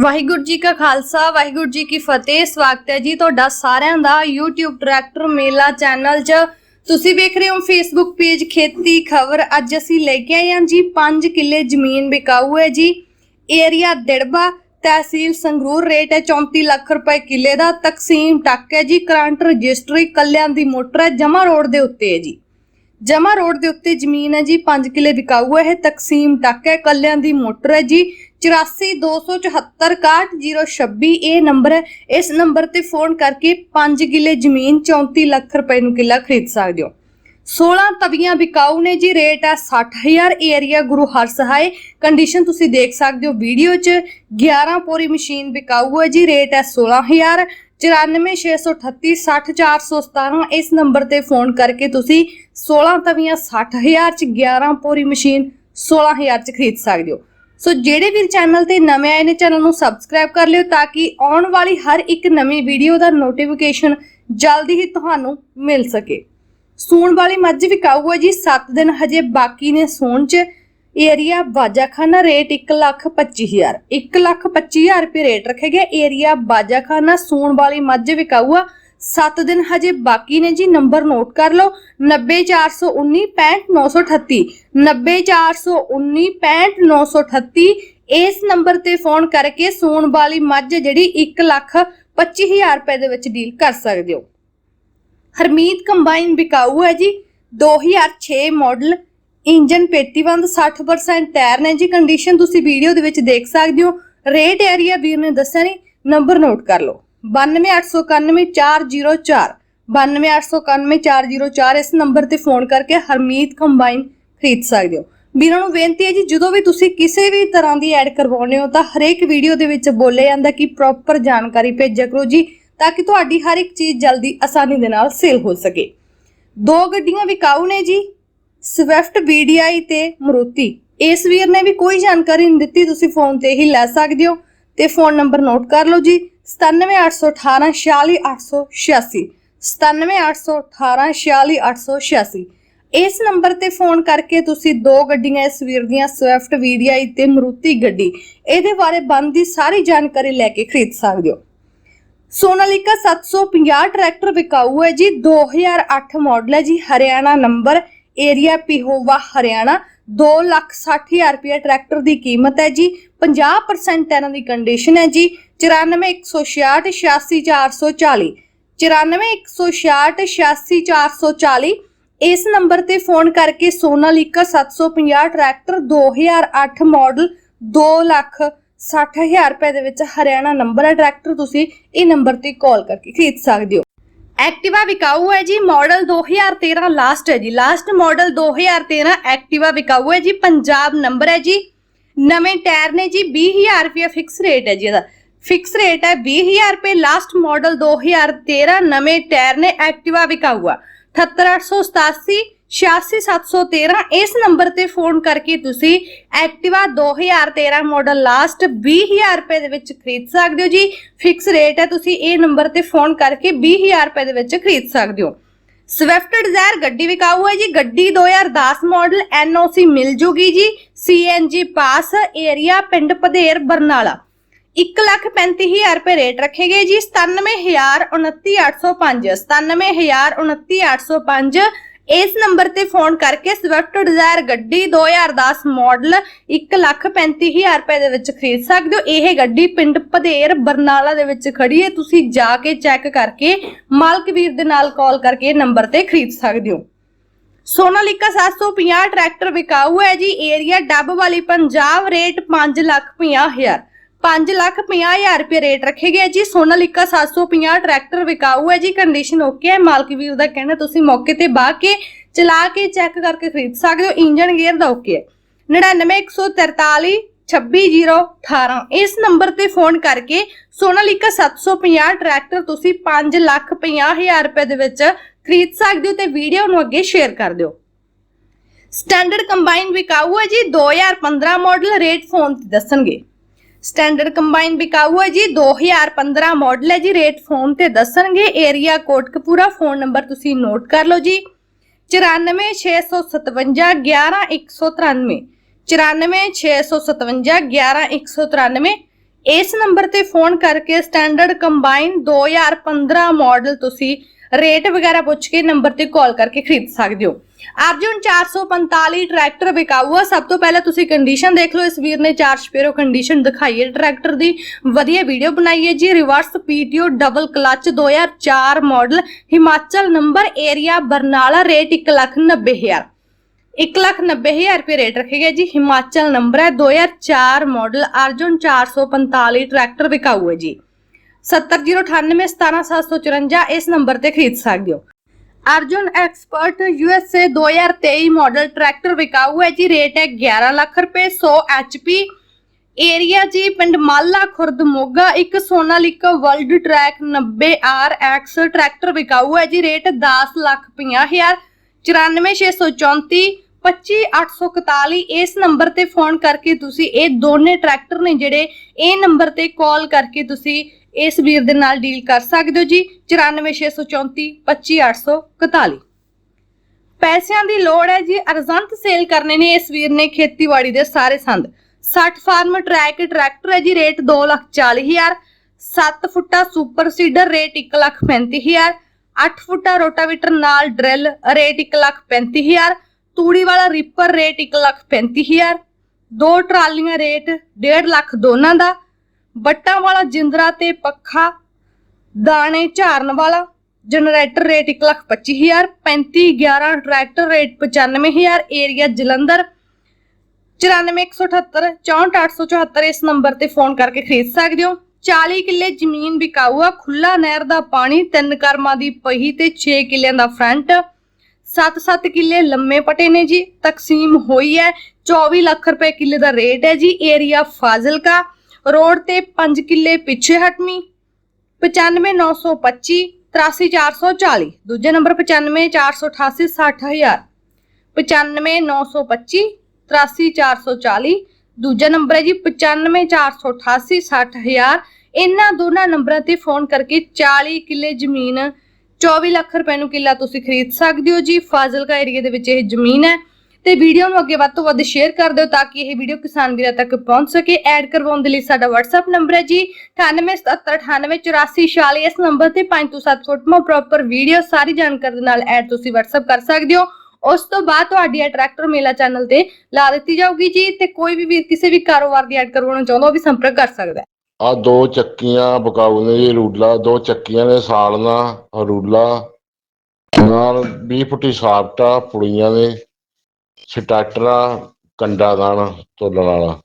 ਵਾਹਿਗੁਰੂ ਜੀ ਕਾ ਖਾਲਸਾ, ਵਾਹਿਗੁਰੂ ਜੀ ਕੀ ਫਤਿਹ। ਸਵਾਗਤ ਹੈ ਜੀ ਤੁਹਾਡਾ ਸਾਰਿਆਂ ਦਾ YouTube ਟਰੈਕਟਰ ਮੇਲਾ ਚੈਨਲ 'ਚ। ਤੁਸੀਂ ਵੇਖ ਰਹੇ ਹੋ Facebook ਪੇਜ ਖੇਤੀ ਖਬਰ। ਅੱਜ ਅਸੀਂ ਲੈ ਕੇ ਆਏ ਹਾਂ ਜੀ 5 ਕਿੱਲੇ ਜ਼ਮੀਨ ਵਿਕਾਊ ਹੈ ਜੀ। ਏਰੀਆ ਦਿੜਬਾ ਤਹਿਸੀਲ ਸੰਗਰੂਰ, ਰੇਟ ਹੈ 34 ਲੱਖ ਰੁਪਏ ਕਿੱਲੇ ਦਾ। ਤਕਸੀਮ ਟੱਕ ਹੈ ਜੀ, ਕਰੰਟ ਰਜਿਸਟਰੀ ਕੱਲਿਆਂ ਦੀ ਮੋਟਰ ਹੈ ਜਮਾ ਰੋਡ ਦੇ ਉੱਤੇ ਹੈ ਜੀ। ਜਮਾ ਰੋਡ ਦੇ ਉੱਤੇ ਜ਼ਮੀਨ ਹੈ ਜੀ 5 ਕਿੱਲੇ ਵਿਕਾਊ ਹੈ ਇਹ। ਤਕਸੀਮ ਟੱਕ ਹੈ, ਕੱਲਿਆਂ ਦੀ ਮੋਟਰ ਹੈ ਜੀ। 8427761026 ਇਹ ਨੰਬਰ ਹੈ। ਇਸ ਨੰਬਰ ਤੇ ਫੋਨ ਕਰਕੇ 5 ਕਿੱਲੇ ਜ਼ਮੀਨ 34 ਲੱਖ ਰੁਪਏ ਨੂੰ ਕਿੱਲਾ ਖਰੀਦ ਸਕਦੇ ਹੋ। 16 ਤਵੀਆਂ ਵਿਕਾਊ ਨੇ ਜੀ, ਰੇਟ ਹੈ 60000 ਏਰੀਆ ਗੁਰੂ ਹਰ ਹਰਸਹਾਏ। ਕੰਡੀਸ਼ਨ ਤੁਸੀਂ ਦੇਖ ਸਕਦੇ ਹੋ ਵੀਡੀਓ 'ਚ। 11 ਪੋਰੀ ਮਸ਼ੀਨ ਵਿਕਾਊ ਹੈ ਜੀ, ਰੇਟ ਹੈ 16000 9468360417 ਇਸ ਨੰਬਰ ਤੇ ਫੋਨ ਕਰਕੇ ਤੁਸੀਂ 16 ਤਵੀਆਂ 60000 ਚ 11 ਪੋਰੀ ਮਸ਼ੀਨ 16000 ਚ ਖਰੀਦ ਸਕਦੇ ਹੋ। ਸੋ ਜਿਹੜੇ ਵੀ ਚੈਨਲ ਤੇ ਨਵੇਂ ਆਏ ਨੇ, ਚੈਨਲ ਨੂੰ ਸਬਸਕ੍ਰਾਈਬ ਕਰ ਲਿਓ ਤਾਂ ਕਿ ਆਉਣ ਵਾਲੀ ਹਰ ਇੱਕ ਨਵੀਂ ਵੀਡੀਓ ਦਾ ਨੋਟੀਫਿਕੇਸ਼ਨ ਜਲਦੀ ਹੀ ਤੁਹਾਨੂੰ ਮਿਲ ਸਕੇ। ਸੂਣ ਵਾਲੀ ਮੱਝ ਵਿਕਾਊ ਹੈ ਜੀ 7 ਦਿਨ ਹਜੇ ਬਾਕੀ ਨੇ ਸੂਣ ਚ। ਏਰੀਆ ਬਾਜਾਖਾਨਾ ਰੇਟ 125000 125000 ਰੁਪਏ ਰੇਟ ਰੱਖੇ ਗਿਆ ਏਰੀਆ ਬਾਜਾਖਾਨਾ ਸੂਣ ਵਾਲੀ ਮੱਝ ਵਿਕਾਊ ਆ 7 ਦਿਨ ਹਜੇ ਬਾਕੀ ਨੇ ਜੀ, ਨੰਬਰ ਨੋਟ ਕਰ ਲਓ 90419 90419 ਇਸ ਨੰਬਰ ਤੇ ਫੋਨ ਕਰਕੇ ਸੂਣ ਵਾਲੀ ਮੱਝ ਜਿਹੜੀ 1 ਲੱਖ 25000 ਰੁਪਏ ਦੇ ਵਿੱਚ ਡੀਲ ਕਰ ਸਕਦੇ ਹੋ। ਹਰਮੀਤ ਕੰਬਾਈਨ ਵਿਕਾਊ ਹੈ ਜੀ 2006 ਮਾਡਲ ਇੰਜਨ ਪੇਟੀਵੰਦ 60% ਟਾਇਰ ਨੇ ਜੀ ਕੰਡੀਸ਼ਨ ਤੁਸੀਂ ਵੀਡੀਓ ਦੇ ਵਿੱਚ ਦੇਖ ਸਕਦੇ ਹੋ। ਰੇਟ ਏਰੀਆ ਵੀਰ ਨੇ ਦੱਸਿਆ ਨਹੀਂ ਨੰਬਰ ਨੋਟ ਕਰ ਲਓ। 92891404 92891404 ਇਸ ਨੰਬਰ ਤੇ ਫੋਨ ਕਰਕੇ ਹਰਮੀਤ ਕੰਬਾਈਨ ਖਰੀਦ ਸਕਦੇ ਹੋ। ਵੀਰਾਂ ਨੂੰ ਬੇਨਤੀ ਹੈ ਜੀ, ਜਦੋਂ ਵੀ ਤੁਸੀਂ ਕਿਸੇ ਵੀ ਤਰ੍ਹਾਂ ਦੀ ਐਡ ਕਰਵਾਉਨੇ ਹੋ ਤਾਂ ਹਰੇਕ ਵੀਡੀਓ ਦੇ ਵਿੱਚ ਬੋਲਿਆ ਜਾਂਦਾ ਕਿ ਪ੍ਰੋਪਰ ਜਾਣਕਾਰੀ ਭੇਜਿਆ ਕਰੋ ਜੀ, ਤਾਂ ਕਿ ਤੁਹਾਡੀ ਹਰ ਇੱਕ ਚੀਜ਼ ਜਲਦੀ ਆਸਾਨੀ ਦੇ ਨਾਲ ਸੇਲ ਹੋ ਸਕੇ। ਦੋ ਗੱਡੀਆਂ ਵਿਕਾਊ ਨੇ ਜੀ ਸਵਿਫਟ VDI ਤੇ ਮਰੂਤੀ ਇਸ ਵੀਰ ਨੇ ਵੀ ਕੋਈ ਜਾਣਕਾਰੀ ਨਹੀਂ ਦਿੱਤੀ, ਤੁਸੀਂ ਫੋਨ ਤੇ ਹੀ ਲੈ ਸਕਦੇ ਹੋ ਤੇ ਫੋਨ ਨੰਬਰ ਨੋਟ ਕਰ ਲਓ ਜੀ। 9781846886 9781846886 ਇਸ ਨੰਬਰ ਤੇ ਫੋਨ ਕਰਕੇ ਤੁਸੀਂ ਦੋ ਗੱਡੀਆਂ, ਇਸ ਵੀਰ ਦੀਆਂ, ਸਵਿਫਟ, ਵੀਡੀਆਈ ਤੇ ਮਰੂਤੀ ਗੱਡੀ। ਇਹਦੇ ਬਾਰੇ ਬਣਦੀ ਸਾਰੀ ਜਾਣਕਾਰੀ ਲੈ ਕੇ ਖਰੀਦ ਸਕਦੇ ਹੋ। ਸੋਨਾਲੀਕਾ 750 ਟਰੈਕਟਰ ਵਿਕਾਊ ਹੈ ਜੀ 2008 ਮਾਡਲ ਹੈ ਜੀ, ਹਰਿਆਣਾ ਨੰਬਰ ਏਰੀਆ ਪਿਹੋਵਾ, ਹਰਿਆਣਾ 260000 ਰੁਪਏ ਟਰੈਕਟਰ ਦੀ ਕੀਮਤ ਹੈ ਜੀ। 50% ਇਹਨਾਂ ਦੀ ਕੰਡੀਸ਼ਨ ਹੈ ਜੀ। 9416686440 9416686440 ਇਸ ਨੰਬਰ ਤੇ ਫੋਨ ਕਰਕੇ ਸੋਨਾਲੀਕਾ 750 ਟਰੈਕਟਰ 2008 ਮਾਡਲ 2 ਲੱਖ 60000 ਰੁਪਏ ਦੇ ਵਿੱਚ ਹਰਿਆਣਾ ਨੰਬਰ ਹੈ। ਟਰੈਕਟਰ ਤੁਸੀਂ ਇਹ ਨੰਬਰ ਤੇ ਕਾਲ ਕਰਕੇ ਖਰੀਦ ਸਕਦੇ ਹੋ। ਐਕਟਿਵਾ ਵਿਕਾਊ ਹੈ ਜੀ ਮਾਡਲ 2013 ਲਾਸਟ ਹੈ ਜੀ। ਲਾਸਟ ਮਾਡਲ 2013 ਐਕਟਿਵਾ ਵਿਕਾਊ ਹੈ ਜੀ, ਪੰਜਾਬ ਨੰਬਰ ਹੈ ਜੀ। ਨਵੇਂ ਟਾਇਰ ਨੇ ਜੀ 20000 ਰੁਪਏ ਫਿਕਸ ਰੇਟ ਹੈ ਜੀ ਇਹਦਾ। ਫਿਕਸ ਰੇਟ ਹੈ 20000 ਰੁਪਏ ਲਾਸਟ ਮਾਡਲ 2013 ਨਵੇਂ ਟਾਇਰ ਨੇ ਐਕਟਿਵਾ ਵਿਕਾਊ ਆ। 78887 86713 ਇਸ ਨੰਬਰ ਤੇ ਫੋਨ ਕਰਕੇ ਤੁਸੀਂ ਐਕਟਿਵਾ 2013 ਮਾਡਲ ਲਾਸਟ 20000 ਰੁਪਏ ਦੇ ਵਿੱਚ ਖਰੀਦ ਸਕਦੇ ਹੋ ਜੀ। ਫਿਕਸ ਰੇਟ ਹੈ, ਤੁਸੀਂ ਇਹ ਨੰਬਰ ਤੇ ਫੋਨ ਕਰਕੇ 20000 ਰੁਪਏ ਦੇ ਵਿੱਚ ਖਰੀਦ ਸਕਦੇ ਹੋ। ਸਵਿਫਟ ਡਿਜ਼ਾਇਰ ਗੱਡੀ ਵਿਕਾਊ ਹੈ ਜੀ। ਗੱਡੀ 2010 ਮਾਡਲ ਐਨਓਸੀ ਮਿਲ ਜੂਗੀ ਜੀ। ਸੀਐਨਜੀ ਪਾਸ ਏਰੀਆ ਪਿੰਡ ਪਧੇਰ, ਬਰਨਾਲਾ। 135000 ਰੁਪਏ ਰੇਟ ਰੱਖੇ ਗਏ ਜੀ। 9799805 9799805 ਇਸ ਨੰਬਰ ਤੇ ਫੋਨ ਕਰਕੇ ਸਵਿਫਟ ਡਿਜ਼ਾਇਰ ਗੱਡੀ 2010 ਮਾਡਲ 135000 ਰੁਪਏ ਦੇ ਵਿੱਚ ਖਰੀਦ ਸਕਦੇ ਹੋ। ਇਹ ਗੱਡੀ ਪਿੰਡ ਪਧੇਰ ਬਰਨਾਲਾ ਦੇ ਵਿੱਚ ਖੜੀ ਹੈ। ਤੁਸੀਂ ਜਾ ਕੇ ਚੈੱਕ ਕਰਕੇ ਮਾਲਕ ਵੀਰ ਦੇ ਨਾਲ ਕਾਲ ਕਰਕੇ ਨੰਬਰ ਤੇ ਖਰੀਦ ਸਕਦੇ ਹੋ। ਸੋਨਾਲੀਕਾ 750 ਟਰੈਕਟਰ ਵਿਕਾਊ ਹੈ ਜੀ। ਏਰੀਆ ਡੱਬ ਵਾਲੀ ਪੰਜਾਬ ਰੇਟ 5 ਲੱਖ 50000 5 ਲੱਖ 50000 ਰੁਪਏ ਰੇਟ ਰੱਖੇ ਗਏ ਜੀ। ਸੋਨਾਲੀਕਾ 750 ਟਰੈਕਟਰ ਵਿਕਾਊ ਹੈ ਜੀ। ਕੰਡੀਸ਼ਨ ਓਕੇ ਹੈ। ਮਾਲਕ ਵੀਰ ਦਾ ਕਹਿਣਾ, ਤੁਸੀਂ ਮੌਕੇ ਤੇ ਬਾਹ ਕੇ ਚਲਾ ਕੇ ਚੈੱਕ ਕਰਕੇ ਖਰੀਦ ਸਕਦੇ ਹੋ। ਇੰਜਨ ਗੇਅਰ ਦਾ ਓਕੇ ਹੈ। 99143 26018 ਇਸ ਨੰਬਰ ਤੇ ਫੋਨ ਕਰਕੇ ਸੋਨਾਲੀਕਾ 750 ਟਰੈਕਟਰ ਤੁਸੀਂ 5 ਲੱਖ 50000 ਰੁਪਏ ਦੇ ਵਿੱਚ ਖਰੀਦ ਸਕਦੇ ਹੋ ਤੇ ਵੀਡੀਓ ਨੂੰ ਅੱਗੇ ਸ਼ੇਅਰ ਕਰ ਦਿਓ। ਸਟੈਂਡਰਡ ਕੰਬਾਈਨ ਵਿਕਾਊ ਹੈ ਜੀ। 2015 ਮਾਡਲ ਰੇਟ ਫੋਨ ਤੇ ਦੱਸਣਗੇ। ਸਟੈਂਡਰਡ ਕੰਬਾਈਨ ਵਿਕਾਊ ਹੈ ਜੀ 2015 ਮਾਡਲ ਹੈ ਜੀ ਰੇਟ ਫੋਨ ਤੇ ਦੱਸਣਗੇ ਏਰੀਆ ਕੋਟਕਪੂਰਾ ਫੋਨ ਨੰਬਰ ਤੁਸੀਂ ਨੋਟ ਕਰ ਲਓ ਜੀ 9465711193 94657 11193 ਇਸ ਨੰਬਰ ਤੇ ਫੋਨ ਕਰਕੇ ਸਟੈਂਡਰਡ ਕੰਬਾਈਨ 2015 ਮਾਡਲ ਤੁਸੀਂ ਰੇਟ ਵਗੈਰਾ ਪੁੱਛ ਕੇ ਨੰਬਰ ਤੇ ਕਾਲ ਕਰਕੇ ਖਰੀਦ ਸਕਦੇ ਹੋ ਅਰਜੁਨ 445 ਟਰੈਕਟਰ ਵਿਕਾਊ ਆ ਸਭ ਤੋਂ ਪਹਿਲਾਂ ਤੁਸੀਂ ਕੰਡੀਸ਼ਨ ਦੇਖ ਲਓ। ਇਸ ਵੀਰ ਨੇ ਚਾਰ ਸਪੇਰੋ ਕੰਡੀਸ਼ਨ ਦਿਖਾਈ ਹੈ। ਟਰੈਕਟਰ ਦੀ ਵਧੀਆ ਵੀਡੀਓ ਬਣਾਈ ਹੈ ਜੀ। Reverse PTO double clutch 2004 model Himachal number area Barnala rate 190000 190000 ਰੁਪਏ ਰੇਟ ਰੱਖੇਗਾ ਜੀ। ਹਿਮਾਚਲ ਨੰਬਰ ਹੈ 2004 ਮਾਡਲ ਅਰਜੁਨ 445 ਟਰੈਕਟਰ ਵਿਕਾਊ ਹੈ ਜੀ 7098177754 ਇਸ ਨੰਬਰ ਤੇ ਖਰੀਦ ਸਕਦੇ ਹੋ। Arjun expert USA 2023 model tractor ਵਿਕਾਊ ਹੈ ਜੀ। ਰੇਟ ਹੈ 11 ਲੱਖ ਰੁਪਏ 100 ਐਚਪੀ ਏਰੀਆ ਜੀ ਪਿੰਡ ਮਾਲਾ ਖੁਰਦ ਮੋਗਾ, ਇੱਕ Sonalika world track 90RX tractor ਵਿਕਾਊ ਹੈ ਜੀ। ਰੇਟ 10 ਲੱਖ 50000 94634 25841 ਇਸ ਨੰਬਰ ਤੇ ਫੋਨ ਕਰਕੇ ਤੁਸੀਂ ਇਹ ਦੋਨੇ ਟਰੈਕਟਰ ਨੇ ਜਿਹੜੇ, ਇਹ ਨੰਬਰ ਤੇ ਕਾਲ ਕਰਕੇ ਤੁਸੀਂ ਇਸ ਵੀਰ ਦੇ ਨਾਲ ਡੀਲ ਕਰ ਸਕਦੇ ਹੋ ਜੀ 94634 25841 ਪੈਸਿਆਂ ਦੀ ਲੋੜ ਹੈ ਜੀ ਅਰਜੰਤ ਸੇਲ ਕਰਨੇ ਨੇ ਇਸ ਵੀਰ ਨੇ ਖੇਤੀਬਾੜੀ ਦੇ ਸਾਰੇ ਸੰਦ। 60 ਫਾਰਮ ਟਰੈਕ, ਟਰੈਕਟਰ ਹੈ ਜੀ, ਰੇਟ 240000 7 ਫੁੱਟਾ ਸੁਪਰ ਸੀਡਰ, ਰੇਟ 135000 8 ਫੁੱਟਾ ਰੋਟਾਵੇਟਰ ਨਾਲ ਡਰਿਲ, ਰੇਟ 135000 ਤੂੜੀ ਵਾਲਾ ਰੀਪਰ, ਰੇਟ 135000 ਦੋ ਟਰਾਲੀਆਂ, ਰੇਟ 1.5 ਲੱਖ ਦੋਨਾਂ ਦਾ। ਬੱਟਾਂ ਵਾਲਾ ਜਿੰਦਰਾ ਤੇ ਪੱਖਾ, ਦਾਣੇ ਝਾਰਨ ਵਾਲਾ, generator rate 125000 3511 tractor rate 95000 area Jalandhar 94178 64874 ਇਸ ਨੰਬਰ ਤੇ ਫੋਨ ਕਰਕੇ ਖਰੀਦ ਸਕਦੇ ਹੋ। 40 ਕਿੱਲੇ ਜ਼ਮੀਨ ਵਿਕਾਊ ਆ ਖੁੱਲਾ ਨਹਿਰ ਦਾ ਪਾਣੀ, ਤਿੰਨ ਕਰਮਾਂ ਦੀ ਪਹੀ ਤੇ 6 ਕਿੱਲਿਆਂ ਦਾ ਫਰੰਟ। 7-7 ਕਿੱਲੇ ਲੰਮੇ ਪਟੇ ਨੇ ਜੀ, ਤਕਸੀਮ ਹੋਈ ਹੈ 24 ਲੱਖ ਰੁਪਏ ਕਿੱਲੇ ਦਾ ਰੇਟ ਹੈ ਜੀ, ਏਰੀਆ ਫਾਜ਼ਿਲਕਾ। ਰੋਡ ਤੇ 5 ਕਿੱਲੇ ਪਿੱਛੇ ਹਟਮੀ 95925 83440 ਦੂਜੇ ਨੰਬਰ 95488 60000 95925 83440 ਦੂਜਾ ਨੰਬਰ ਹੈ ਜੀ 95488 60000 ਇਹਨਾਂ ਦੋਨਾਂ ਨੰਬਰਾਂ ਤੇ ਫੋਨ ਕਰਕੇ 40 ਕਿੱਲੇ ਜ਼ਮੀਨ 24 ਲੱਖ ਰੁਪਏ ਨੂੰ ਕਿੱਲਾ ਤੁਸੀਂ ਖਰੀਦ ਸਕਦੇ ਹੋ ਜੀ। ਫਾਜ਼ਿਲਕਾ ਏਰੀਆ ਦੇ ਵਿੱਚ ਇਹ ਜ਼ਮੀਨ ਹੈ। ਤੇ ਵੀਡੀਓ ਨੂੰ ਅੱਗੇ ਵੱਧ ਤੋਂ ਵੱਧ ਸ਼ੇਅਰ ਕਰ ਦਿਓ ਤਾਂ ਕਿ ਇਹ ਵੀਡੀਓ ਕਿਸਾਨ ਵੀਰਾਂ ਤੱਕ ਪਹੁੰਚ ਸਕੇ। ਐਡ ਕਰਵਾਉਣ ਦੇ ਲਈ ਸਾਡਾ WhatsApp ਨੰਬਰ ਹੈ ਜੀ 9877988446 ਇਸ ਨੰਬਰ ਤੇ 5 ਤੋਂ 7 ਫੋਟੋਆਂ ਪ੍ਰੋਪਰ ਵੀਡੀਓ ਸਾਰੀ ਜਾਣਕਾਰੀ ਦੇ ਨਾਲ ਐਡ ਤੁਸੀਂ WhatsApp ਕਰ ਸਕਦੇ ਹੋ। ਉਸ ਤੋਂ ਬਾਅਦ ਤੁਹਾਡੀ ਇਹ ਟਰੈਕਟਰ ਮੇਲਾ ਚੈਨਲ ਤੇ ਲਾ ਦਿੱਤੀ ਜਾਊਗੀ ਜੀ ਤੇ ਕੋਈ ਵੀ ਵੀਰ ਕਿਸੇ ਵੀ ਕਾਰੋਬਾਰ ਦੀ ਐਡ ਕਰਵਾਉਣਾ ਚਾਹੁੰਦਾ ਉਹ ਵੀ ਸੰਪਰਕ ਕਰ ਸਕਦਾ ਹੈ। ਆ ਦੋ ਚੱਕੀਆਂ ਬਕਾਊ ਨੇ ਜੀ ਰੂਲਾ, ਦੋ ਚੱਕੀਆਂ ਨੇ ਸਾਲਨਾ ਰੂਲਾ। ਨਾਲ 20 ਫੁੱਟੀ ਸਾਫਟਾ ਪੁੜੀਆਂ ਨੇ। ਸਟਾਰਟਰਾ ਕੰਡਾ ਦਾਣਾ ਤੋਲਣ ਵਾਲਾ।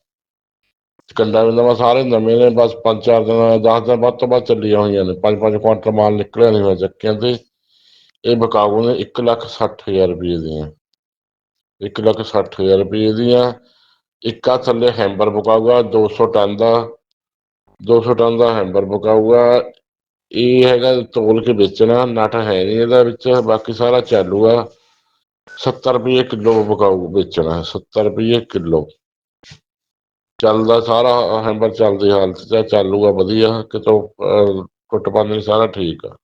ਕੰਡਾ ਵੀ ਨਵਾਂ ਸਾਰੇ ਨਵੇਂ ਨੇ, ਬਸ ਪੰਜ ਚਾਰ ਦਿਨ 10 ਦਿਨ ਬਾਅਦ ਤੋਂ ਬਾਅਦ ਚੱਲੀਆਂ ਹੋਈਆਂ ਨੇ। ਪੰਜ ਪੰਜ ਕੁਆਂਟਲ ਮਾਲ ਨਿਕਲਿਆ ਨਹੀਂ ਹੋਇਆ ਚੱਕੀਆਂ ਤੇ। ਇਹ ਬਕਾਊ ਨੇ 1 ਲੱਖ 60 ਹਜ਼ਾਰ ਰੁਪਏ ਦੀਆਂ। 1 ਲੱਖ 60 ਹਜ਼ਾਰ ਰੁਪਏ ਦੀਆਂ। ਇੱਕ ਥੱਲੇ ਹੈਂਬਰ ਬਕਾਊਗਾ 200 ਟਨ ਦਾ। 200 ਟਨ ਦਾ ਹੈਂਬਰ ਬਕਾਊਗਾ। ਇਹ ਹੈਗਾ ਤੋਲ ਕੇ ਵੇਚਣਾ, ਨਟ ਹੈ ਨਹੀਂ ਇਹਦਾ ਵਿੱਚ, ਬਾਕੀ ਸਾਰਾ ਚਾਲੂ ਆ। 70 ਰੁਪਏ ਕਿੱਲੋ ਵਿਕਾਊ ਵੇਚਣਾ 70 ਰੁਪਏ ਕਿੱਲੋ। ਚੱਲਦਾ ਸਾਰਾ ਹੈਂਬਰ ਚੱਲਦੀ ਹਾਲਤ ਚ ਚੱਲੂਗਾ ਵਧੀਆ ਕਿਤੋਂ ਅਹ, ਟੁੱਟ ਪੰਨ ਨਹੀਂ ਸਾਰਾ ਠੀਕ ਆ।